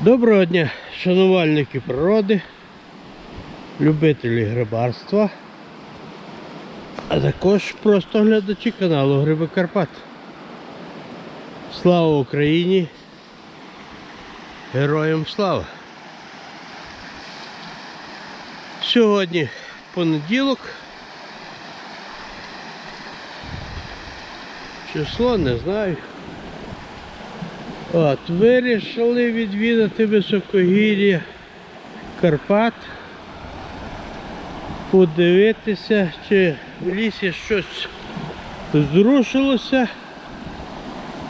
Доброго дня, шанувальники природи, любителі грибарства, а також просто глядачі каналу Гриби Карпат. Слава Україні! Героям слава! Сьогодні понеділок. Число не знаю. От, вирішили відвідати високогір'я Карпат, подивитися, чи в лісі щось зрушилося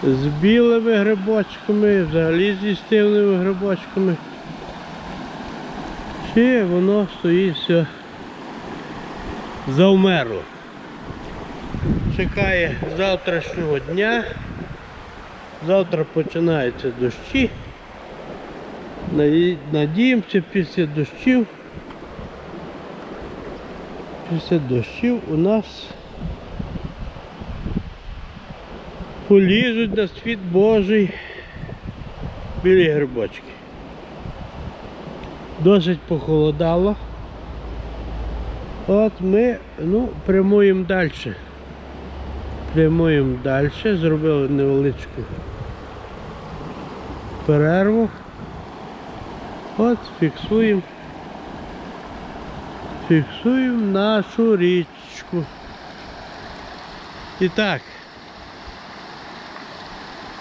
з білими грибочками, взагалі з їстивними грибочками. Чи воно стоїть все завмерло. Чекає завтрашнього дня. Завтра починаються дощі. Надіємося після дощів. Після дощів у нас полізуть на світ Божий білі грибочки. Досить похолодало. От ми ну, прямуємо далі. Прямуємо далі, зробили невеличку перерву. От фіксуємо. Фіксуємо нашу річку. І так.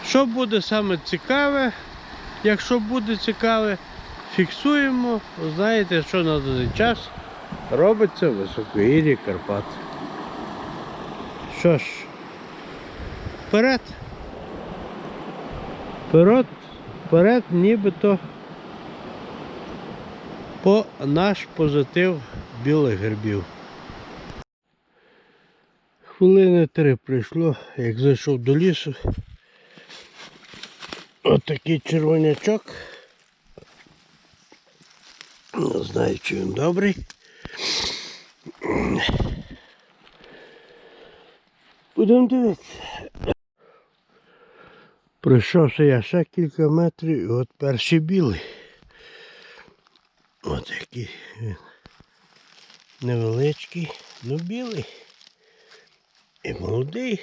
Що буде саме цікаве? Якщо буде цікаве, фіксуємо. Знаєте, що на даний час робиться в високогір'ї Карпат. Що ж, вперед. Вперед, вперед, нібито по наш позитив білих грибів. Хвилини три прийшло, як зайшов до лісу. Отакий червонячок. Не знаю, чи він добрий. Будемо дивитися. Пройшовся я ще кілька метрів і от перший білий. От який він. Невеличкий, ну білий. І молодий.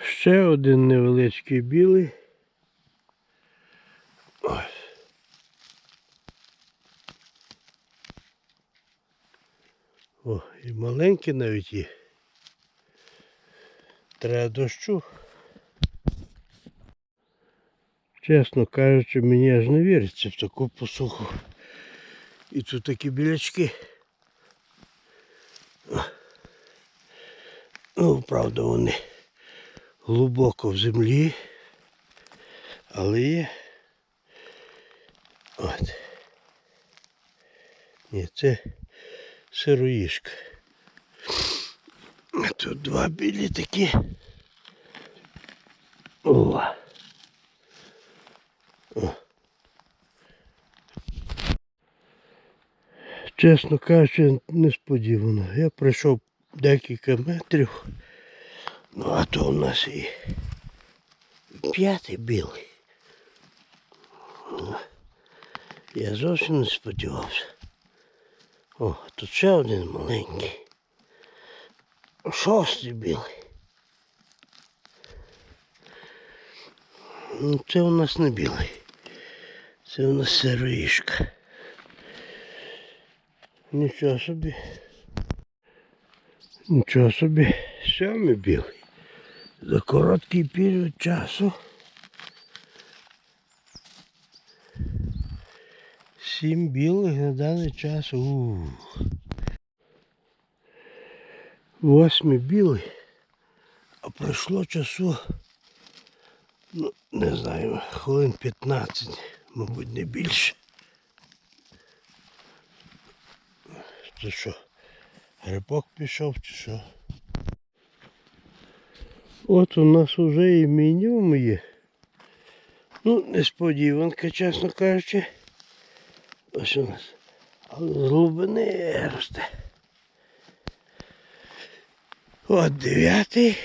Ще один невеличкий білий. Маленькі навіть є. Треба дощу. Чесно кажучи, мені аж не віриться в таку посуху. І тут такі білячки. Ну, правда, вони глибоко в землі. Але є. От. Ні, це сироїшка. Тут два білі такі. О. О. Чесно кажучи, несподівано. Я пройшов декілька метрів. Ну а то у нас і п'ятий білий. Я зовсім не сподівався. О, тут ще один маленький. Шостий білий. Ну, це у нас не білий. Це у нас сироїшка. Нічого собі. Нічого собі. Сьомий білий. За короткий період часу. Сім білих на даний час. Восьмий білий. А пройшло часу, ну, не знаю, хвилин 15, мабуть, не більше. Це що? Грибок пішов чи що? От у нас вже і мінімум є. Ну, несподіванка, чесно кажучи. Ось у нас. Але з глибини росте. От дев'ятий.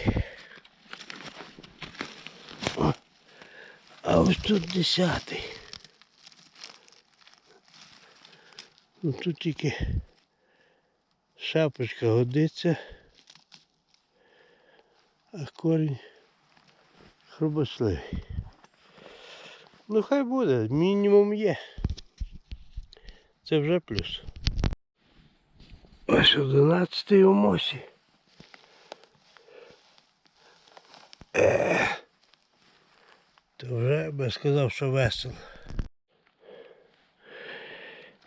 А ось тут десятий. Ну тут тільки шапочка годиться, а корінь хрубосливий. Ну хай буде, мінімум є. Це вже плюс. Ось одинадцятий у мосі. То вже би сказав, що весело.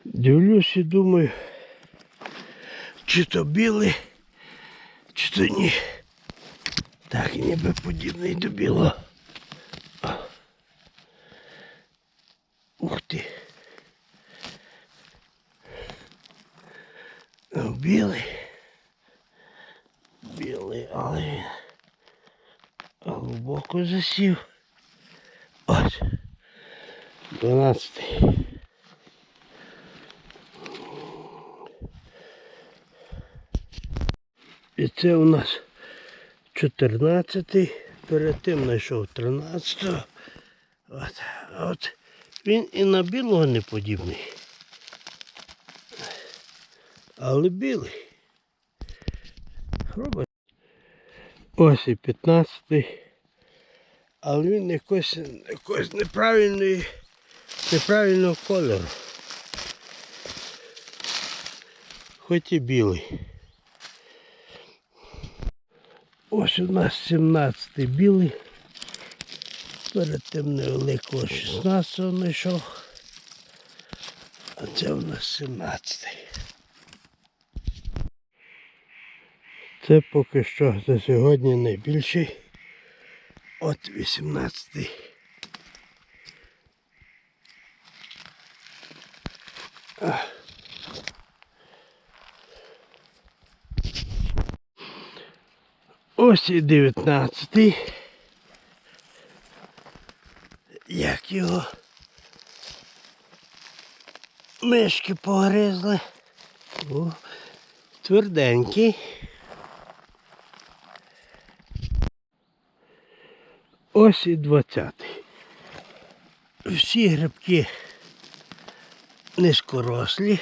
Дивлюсь і думаю, чи то білий, чи то ні. Так ніби подібний до білого. Ух ти. Ну, Білий. Білий, але глибоко засів. Ось. Дванадцятий. І це у нас 14 перед тим знайшов 13 От, а от він і на білого не подібний. Але білий. Робить. Ось і 15 але він якось, якось неправильної, неправильного кольору. Хоч і білий. Ось у нас 17 білий. Перед тим невеликого 16 знайшов. А це у нас 17-й. Це поки що за сьогодні найбільший. От 18. А. Ось і 19. Як його мишки погризли. О, тверденький. Ось і 20. Всі грибки низькорослі.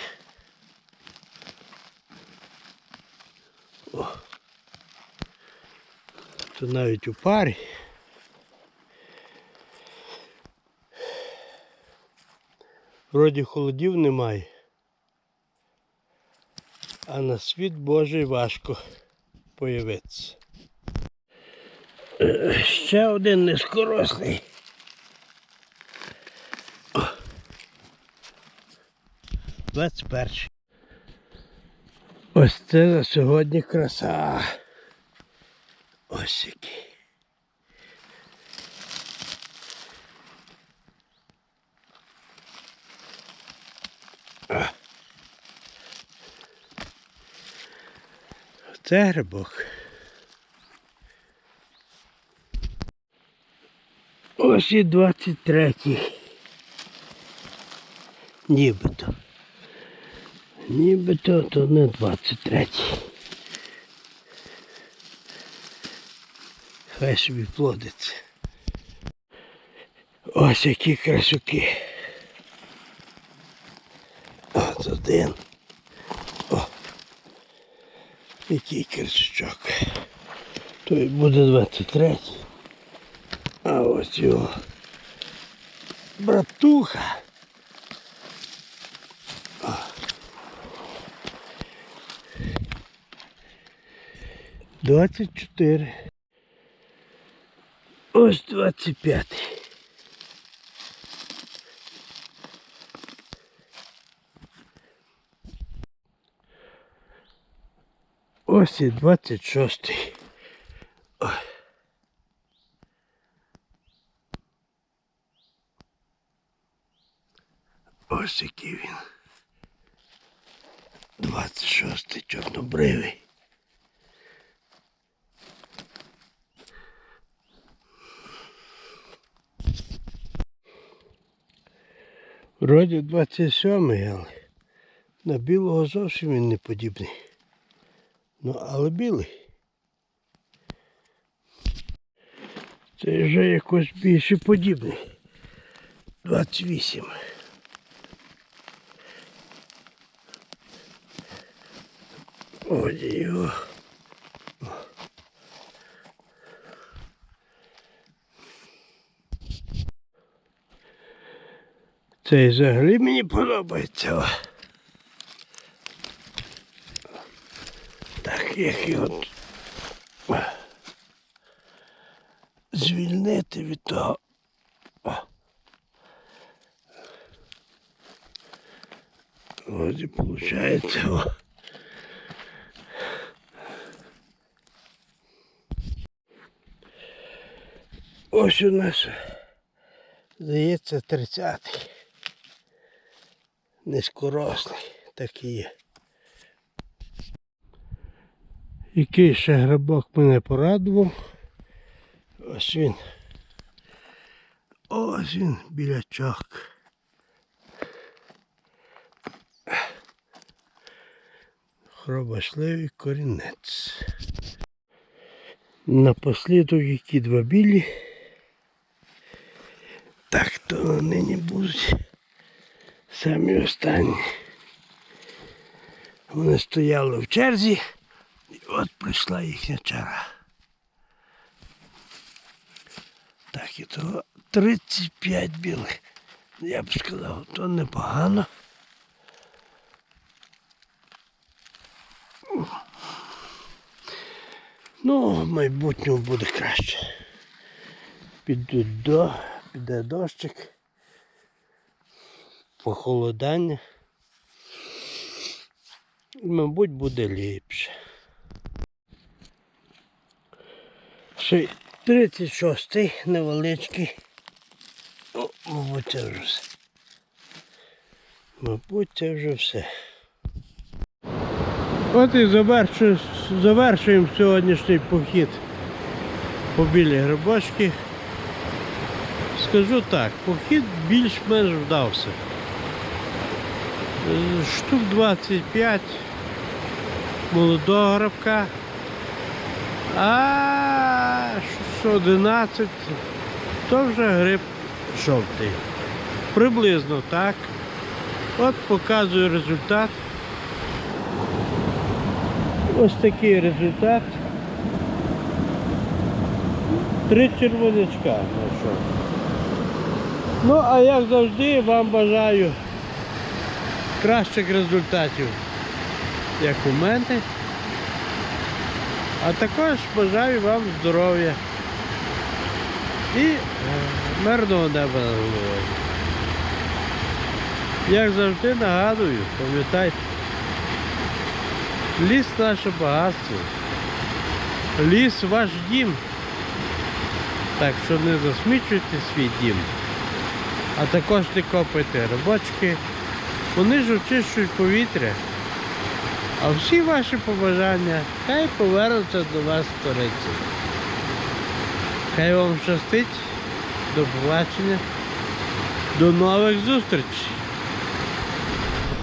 О. То навіть у парі. Вроді холодів немає. А на світ Божий важко появитися. Ще один низькорослий. О. 21. Ось це за сьогодні краса. Ось який. Це грибок. Ось і 23. Нібито. Нібито то не 23. Хай собі плодиться. Ось які красюки. От один. О. Який красючок. Той буде 23. Ось братуха. О. Двадцять чотири. Ось двадцять п'ятий. Ось і двадцять шостий. Вроді 27, але на білого зовсім він не подібний. Ну, але білий. Це вже якось більше подібний. 28. Ось його. Цей взагалі мені подобається. Так, як його звільнити від того. Ось і виходить. Ось у нас, здається, 30-й. Низькорослий такий є. Який ще грибок мене порадував. Ось він. Ось він білячок. Хробашливий корінець. Напослідок які два білі. Так, то нині будуть самі останні. Вони стояли в черзі, і от прийшла їхня черга. Так, і то 35 білих. Я б сказав, то непогано. Ну, в майбутньому буде краще. Підуть до, піде дощик, похолодання. Мабуть, буде ліпше. Ще 36-й невеличкий. Мабуть, це вже все. Мабуть, це вже все. От і завершу- завершуємо сьогоднішній похід по білі грибочки. Скажу так, похід більш-менш вдався. Штук 25 молодого грибка, а що 11 то вже гриб жовтий. Приблизно так. От показую результат. Ось такий результат. Три червонячка. Ну, а як завжди, вам бажаю кращих результатів, як у мене. А також бажаю вам здоров'я і е, мирного неба над головою. Як завжди нагадую, пам'ятайте, ліс наше багатство, ліс ваш дім. Так що не засмічуйте свій дім, а також не копайте робочки, вони ж очищують повітря. А всі ваші побажання хай повернуться до вас сториці. Хай вам щастить. До побачення. До нових зустрічей.